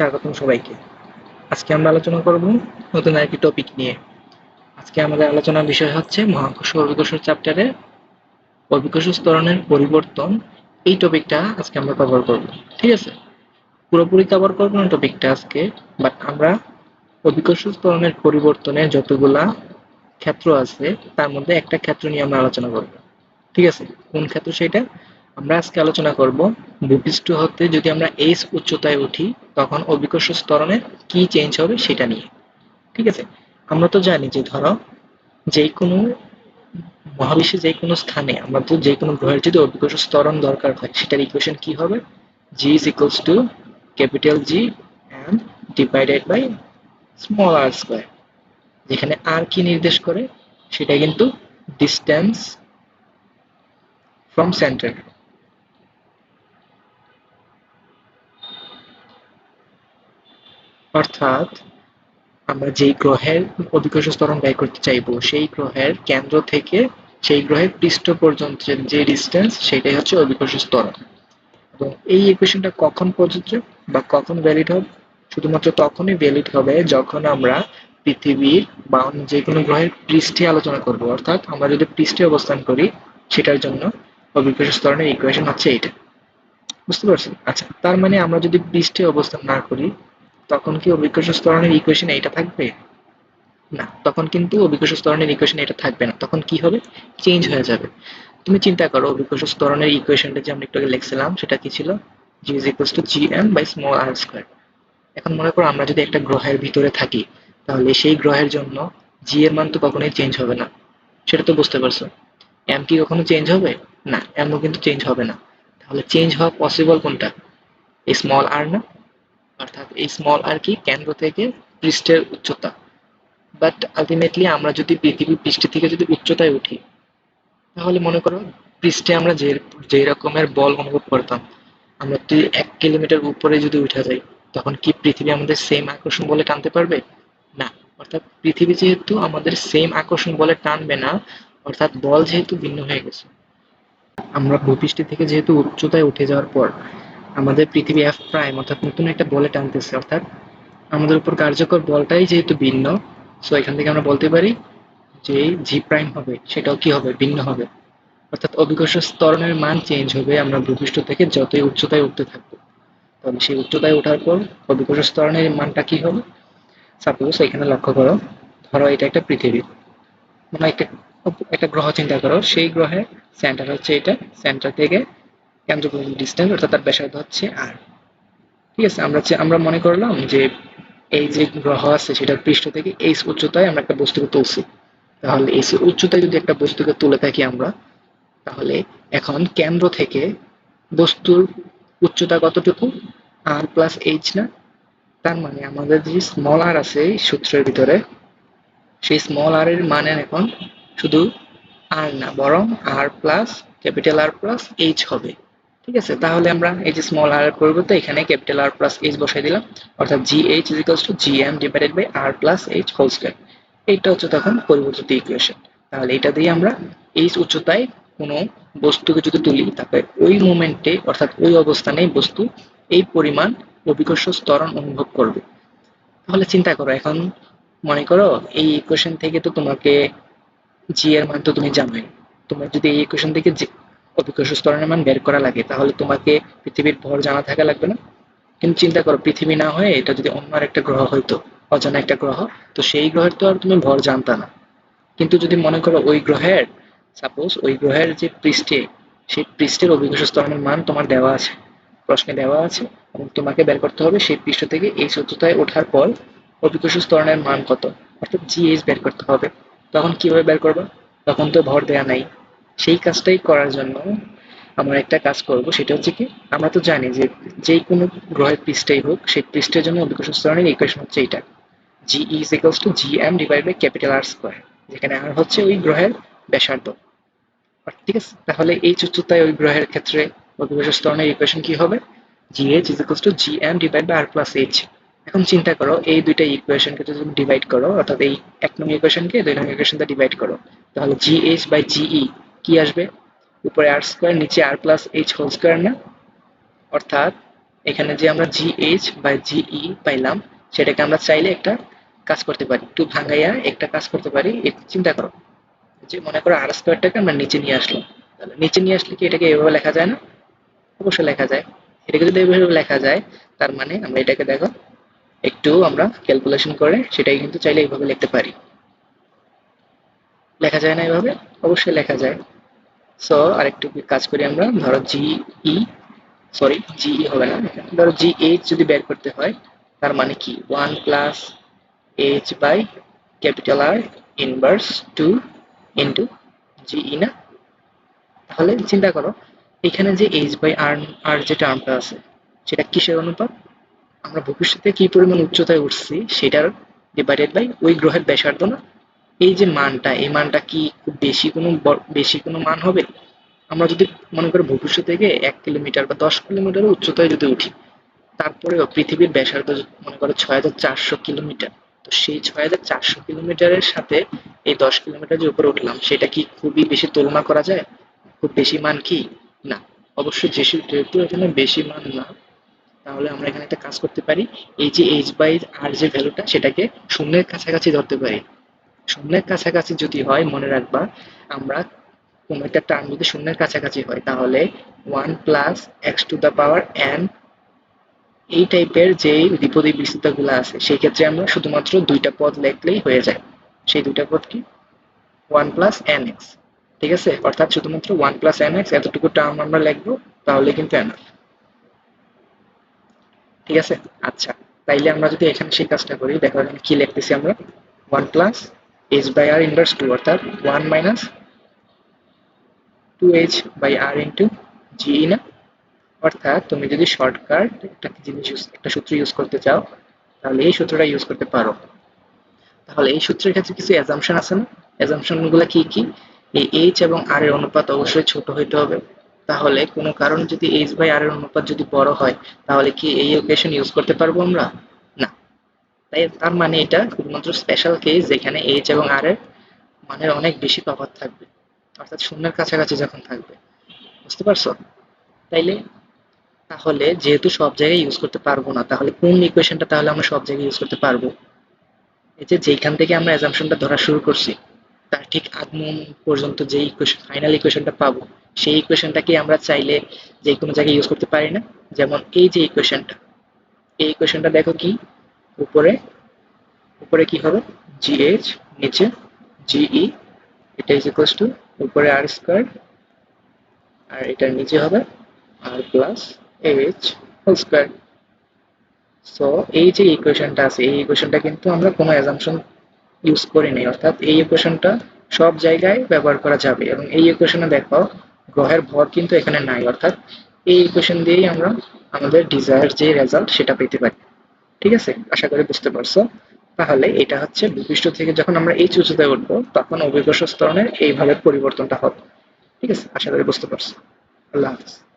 স্বাগতম সবাইকে। আজকে আমরা আলোচনা করব নতুন আরেকটি টপিক নিয়ে। আজকে আমাদের আলোচনার বিষয় হচ্ছে মহাকর্ষ অভিকর্ষ চ্যাপ্টারে অভিকর্ষ ত্বরণের পরিবর্তন। এই টপিকটা আজকে আমরা কভার করব, ঠিক আছে? পুরোপুরি কভার করব না টপিকটা আজকে বাট আমরা অভিকর্ষ স্তরণের পরিবর্তনের যতগুলা ক্ষেত্র আছে, তার মধ্যে একটা ক্ষেত্র নিয়ে আমরা আলোচনা করব, ঠিক আছে? কোন ক্ষেত্র সেটা? আমরা আজকে আলোচনা করব ভূপৃষ্ঠ হতে যদি আমরা এইচ উচ্চতায় উঠি, তখন অভিকর্ষ স্তরণে কি চেঞ্জ হবে সেটা নিয়ে। ঠিক আছে? আমরা তো জানি যে ধরো যে কোনো মহাবিশ্বে যে কোনো স্থানে আমরা তো যে কোনো গ্রহের যদি অভিকর্ষ স্তরণ দরকার হয়, সেটার ইকুয়েশন কি হবে? G is equals to capital G and divided by small r square যেখানে আর কি নির্দেশ করে? সেটা কিন্তু ডিস্টেন্স ফ্রম সেন্টার অর্থাৎ আমরা যেই গ্রহের অভিকর্ষ ত্বরণ ব্যয় করতে চাইব, সেই গ্রহের কেন্দ্র থেকে সেই গ্রহের পৃষ্ঠ পর্যন্ত যে ডিস্টেন্স সেটাই হচ্ছে অভিকর্ষ ত্বরণ। এবং এই ইকুয়েশনটা কখন প্রযোজ্য বা কখন ভ্যালিড হবে? শুধুমাত্র তখনই ভ্যালিড হবে যখন আমরা পৃথিবীর বা অন্য যে কোনো গ্রহের পৃষ্ঠে আলোচনা করব। অর্থাৎ আমরা যদি পৃষ্ঠে অবস্থান করি, সেটার জন্য অভিকর্ষ ত্বরণের ইকুয়েশন হচ্ছে এটা বুঝতে পারছেন? আচ্ছা তার মানে আমরা যদি পৃষ্ঠে অবস্থান না করি তখন কি অভিজ্ঞ ত্বরণের ইকুয়েশন এটা থাকবে? না, তখন কিন্তু অভিজ্ঞ ত্বরণের ইকুয়েশন এটা থাকবে না। তখন কি হবে? চেঞ্জ হয়ে যাবে। তুমি চিন্তা করো, অভিজ্ঞ ত্বরণের ইকুয়েশনটা যে আমরা একটু আগে লিখছিলাম, সেটা কি ছিল? G is equals to G M by small r square এখন মনে করো আমরা যদি একটা গ্রহের ভিতরে থাকি, তাহলে সেই গ্রহের জন্য জি এর মান তো কখনোই চেঞ্জ হবে না। সেটা তো বুঝতে পারছ? এম কি কখনো চেঞ্জ হবে? না এমও কিন্তু চেঞ্জ হবে না। তাহলে চেঞ্জ হওয়া পসিবল কোনটা? এই স্মল আর না? অর্থাৎ এই স্মল আর কি কেন্দ্র থেকে পৃষ্ঠের উচ্চতা। বাট আলটিমেটলি আমরা যদি পৃথিবীর পৃষ্ঠ থেকে যদি উচ্চতায় উঠি, তাহলে মনে করো পৃষ্ঠে আমরা যে যে রকমের বল অনুভব করতাম, আমরা যদি এক কিলোমিটার উপরে যদি উঠে যাই, তখন কি পৃথিবী আমাদের সেম আকর্ষণ বলে টানতে পারবে? না। অর্থাৎ পৃথিবী যেহেতু আমাদের সেম আকর্ষণ বলে টানবে না, অর্থাৎ বল যেহেতু ভিন্ন হয়ে গেছে। আমরা ভূপৃষ্ঠ থেকে যেহেতু উচ্চতায় উঠে যাওয়ার পর আমাদের পৃথিবী এফ প্রাইম অর্থাৎ নতুন একটা বলে টানতেছে, অর্থাৎ আমাদের উপর কার্যকর বলটাই যেহেতু ভিন্ন সো এখান থেকে আমরা বলতে পারি যে জি প্রাইম হবে, সেটাও কি হবে? ভিন্ন হবে। অর্থাৎ অভিকর্ষ স্তরণের মান চেঞ্জ হবে আমরা ভূপৃষ্ঠ থেকে যতই উচ্চতায় উঠতে থাকব। তাহলে সেই উচ্চতায় ওঠার পর অভিকর্ষ স্তরণের মানটা কি হবে? সাপোজ এখানে লক্ষ্য করো, ধরো এটা একটা পৃথিবী। মানে একটা একটা গ্রহ চিন্তা করো, সেই গ্রহে সেন্টার হচ্ছে এটা সেন্টার থেকে কেন্দ্র পর্যন্ত ডিস্টেন্স অর্থাৎ তার ব্যাসার্ধ হচ্ছে আর ঠিক আছে, আমরা আমরা মনে করলাম যে এই যে গ্রহ আছে, সেটার পৃষ্ঠ থেকে এই উচ্চতায় আমরা একটা বস্তুকে তুলছি। তাহলে এই উচ্চতায় যদি একটা বস্তুকে তুলে থাকি আমরা, তাহলে এখন কেন্দ্র থেকে বস্তুর উচ্চতা কতটুকু? আর প্লাস এইচ না? তার মানে আমাদের যে স্মল আর আছে সূত্রের ভিতরে, সেই স্মল আর এর মানে এখন শুধু আর না, বরং r plus capital R plus h হবে। ঠিক আছে, তাহলে আমরা এই যে স্মল আর পরিবর্তে এখানে ক্যাপিটাল আর প্লাস এইচ বসাই দিলাম, অর্থাৎ g h is equals to G M divided by r plus h whole square এইটা হচ্ছে তখন পরিবর্তিত ইকুয়েশন তাহলে এটা দিয়ে আমরা এইচ উচ্চতায় কোনো বস্তুকে যদি তুলি তারপরে ওই মোমেন্টে অর্থাৎ ওই অবস্থানে বস্তু এই পরিমাণ অভিকর্ষ স্তরণ অনুভব করবে। তাহলে চিন্তা করো, এখন মনে করো এই ইকুয়েশন থেকে তো তোমাকে জি এর মান তো তুমি জানোই। তোমার যদি এই ইকুয়েশন থেকে অভিকর্ষ স্তরণের মান বের করা লাগে, তাহলে তোমাকে পৃথিবীর ভর জানা থাকা লাগবে না। কিন্তু চিন্তা করো, পৃথিবী না হয়ে এটা যদি অন্য একটা গ্রহ হইতো অজানা একটা গ্রহ, তো সেই গ্রহের তো আর তুমি ভর জানতা না। কিন্তু যদি মনে করো ওই গ্রহের সাপোজ ওই গ্রহের যে পৃষ্ঠে, সেই পৃষ্ঠের অভিকর্ষ স্তরণের মান তোমার দেওয়া আছে, প্রশ্নে দেওয়া আছে, এবং তোমাকে বের করতে হবে সেই পৃষ্ঠ থেকে এই সত্যতায় ওঠার পর অভিকর্ষ স্তরণের মান কত, অর্থাৎ জিএইচ বের করতে হবে। তখন কীভাবে বের করবা? তখন তো ভর দেয়া নাই। সেই কাজটাই করার জন্য আমরা একটা কাজ করব, সেটা হচ্ছে কি, আমরা তো জানি যে যে কোনো গ্রহের পৃষ্ঠেই হোক, সেই পৃষ্ঠের জন্য অভিকর্ষ স্তরণের ইকুয়েশন হচ্ছে এটা g is equals to G M divide by capital R square যেখানে আর হচ্ছে ওই গ্রহের ব্যাসার্ধ। ঠিক আছে, তাহলে এই উচ্চতায় ওই গ্রহের ক্ষেত্রে অভিকর্ষ স্তরণের ইকুয়েশন কি হবে? G h is equals to G M divide by r plus h এখন চিন্তা করো, এই দুইটা ইকুয়েশনকে যদি তুমি ডিভাইড করো, অর্থাৎ এই এক নং ইকুয়েশনকে দুই নং ইকুয়েশনটা ডিভাইড করো, তাহলে জি এইচ বাই জিই কি আসবে? উপরে আর স্কোয়ার নিচে r plus h whole square না? অর্থাৎ এখানে যে আমরা জি এইচ বা জিই পাইলাম, সেটাকে আমরা চাইলে একটা কাজ করতে পারি। একটু ভাঙাইয়া একটা কাজ করতে পারি, একটু চিন্তা করো। যে মনে করো আর স্কোয়ারটাকে আমরা নিচে নিয়ে আসলাম। তাহলে নিচে নিয়ে আসলে কি এটাকে এভাবে লেখা যায় না? অবশ্যই লেখা যায়। এটাকে যদি এভাবে লেখা যায়, তার মানে আমরা এটাকে দেখো, একটু আমরা ক্যালকুলেশন করে সেটাই কিন্তু চাইলে এইভাবে লিখতে পারি। লেখা যায় না এভাবে? অবশ্যই লেখা যায়। সো আরেকটু কাজ করি আমরা। ধরো জিই সরি জিই হবে না। ধরো জি এইচ যদি বের করতে হয়, তার মানে কি? One plus h by capital R inverse two into g না? তাহলে চিন্তা করো, এখানে যে এইচ বাই আর আর যে টার্মটা আছে, সেটা কিসের অনুপাত? আমরা ভবিষ্যতে কি পরিমাণ উচ্চতায় উঠছি, সেটার ডিভাইডেড বাই ওই গ্রহের ব্যাসার্ধ না? এই যে মানটা, এই মানটা কি খুব বেশি কোনো বেশি কোনো মান হবে? আমরা যদি মনে করি ভবিষ্যৎ থেকে এক কিলোমিটার বা দশ কিলোমিটার উচ্চতায় যদি উঠি, তারপরেও পৃথিবীর ব্যাসার্ধ মনে করো ছয় হাজার চারশো কিলোমিটার, তো সেই ছয় হাজার চারশো কিলোমিটারের সাথে এই দশ কিলোমিটার যে উপরে উঠলাম, সেটা কি খুবই বেশি তুলনা করা যায়? খুব বেশি মান কি? না। অবশ্যই যেহেতু এখানে বেশি মান না, তাহলে আমরা এখানে একটা কাজ করতে পারি, এই যে এইচ বাই আর যে ভ্যালুটা সেটাকে শূন্যের কাছাকাছি ধরতে পারি। শূন্যের কাছাকাছি যদি হয়, মনে রাখবা, আমরা কোনো একটা টার্ম যদি শূন্যের কাছাকাছি হয়, তাহলে one plus x to the power n এই টাইপের যে দ্বিপদী বিস্তৃতগুলো আছে, সেই ক্ষেত্রে আমরা শুধুমাত্র দুইটা পদ লিখলেই হয়ে যায়। সেই দুইটা পদ কি? ওয়ান প্লাস এন এক্স ঠিক আছে? অর্থাৎ শুধুমাত্র ওয়ান প্লাস এন এক্স এতটুকু টার্ম আমরা লিখব, তাহলে কিন্তু এন ঠিক আছে? আচ্ছা তাইলে আমরা যদি এখানে সেই কাজটা করি, দেখো এখানে কি লিখতেছি আমরা? One plus h by r inverse two অর্থাৎ one minus two h by r into g না অর্থাৎ তুমি যদি শর্টকাট একটা জিনিস একটা সূত্র ইউজ করতে চাও, তাহলে এই সূত্রটা ইউজ করতে পারো। তাহলে এই সূত্রের ক্ষেত্রে কিছু অ্যাজাম্পশন আছে না? অ্যাজাম্পশনগুলো কি কি? এই এইচ এবং আর এর অনুপাত অবশ্যই ছোট হইতে হবে। তাহলে কোনো কারণে যদি এইচ বাই আর এর অনুপাত যদি বড় হয়, তাহলে কি এই ইকুয়েশন ইউজ করতে পারব আমরা? তাই তার মানে এটা শুধুমাত্র স্পেশাল কেস যেখানে এইচ এবং আর এর মানের অনেক বেশি তফাৎ থাকবে। অর্থাৎ শূন্যের কাছাকাছি যখন থাকবে। বুঝতে পারছ? তাইলে তাহলে যেহেতু সব জায়গায় ইউজ করতে পারব না, তাহলে কোন ইকুয়েশনটা তাহলে আমরা সব জায়গায় ইউজ করতে পারব? এই যে যেখান থেকে আমরা অ্যাজাম্পশনটা ধরা শুরু করছি, তার ঠিক আগমন পর্যন্ত যে ইকুয়েশন ফাইনাল ইকুয়েশনটা পাবো, সেই ইকুয়েশনটাকে আমরা চাইলে যে কোনো জায়গায় ইউজ করতে পারি না। যেমন এই যে ইকুয়েশনটা এই ইকুয়েশনটা দেখো কি? উপরে উপরে কি হবে? জিএইচ নিচে জিই এটা ইজ ইকুয়ালস টু উপরে আর স্কোয়ার আর এটার নিচে হবে r plus h whole square so এই যে ইকুয়েশনটা আছে, এই ইকুয়েশনটা কিন্তু আমরা কোনো অ্যাজাম্পশন ইউজ করি নাই। অর্থাৎ এই ইকুয়েশনটা সব জায়গায় ব্যবহার করা যাবে এবং এই ইকুয়েশনে দেখো, গ্রহের ভর কিন্তু এখানে নাই। অর্থাৎ এই ইকুয়েশন দিয়েই আমরা আমাদের ডিজায়ার যে রেজাল্ট সেটা পেতে পারি। ঠিক আছে? আশা করি বুঝতে পারছ। তাহলে এটা হচ্ছে ভূপৃষ্ঠ থেকে যখন আমরা এই উচ্চতায় উঠবো, তখন অভিকর্ষ স্তরণের এইভাবে পরিবর্তনটা হবে। ঠিক আছে? আশা করি বুঝতে পারছ। আল্লাহ হাফিজ।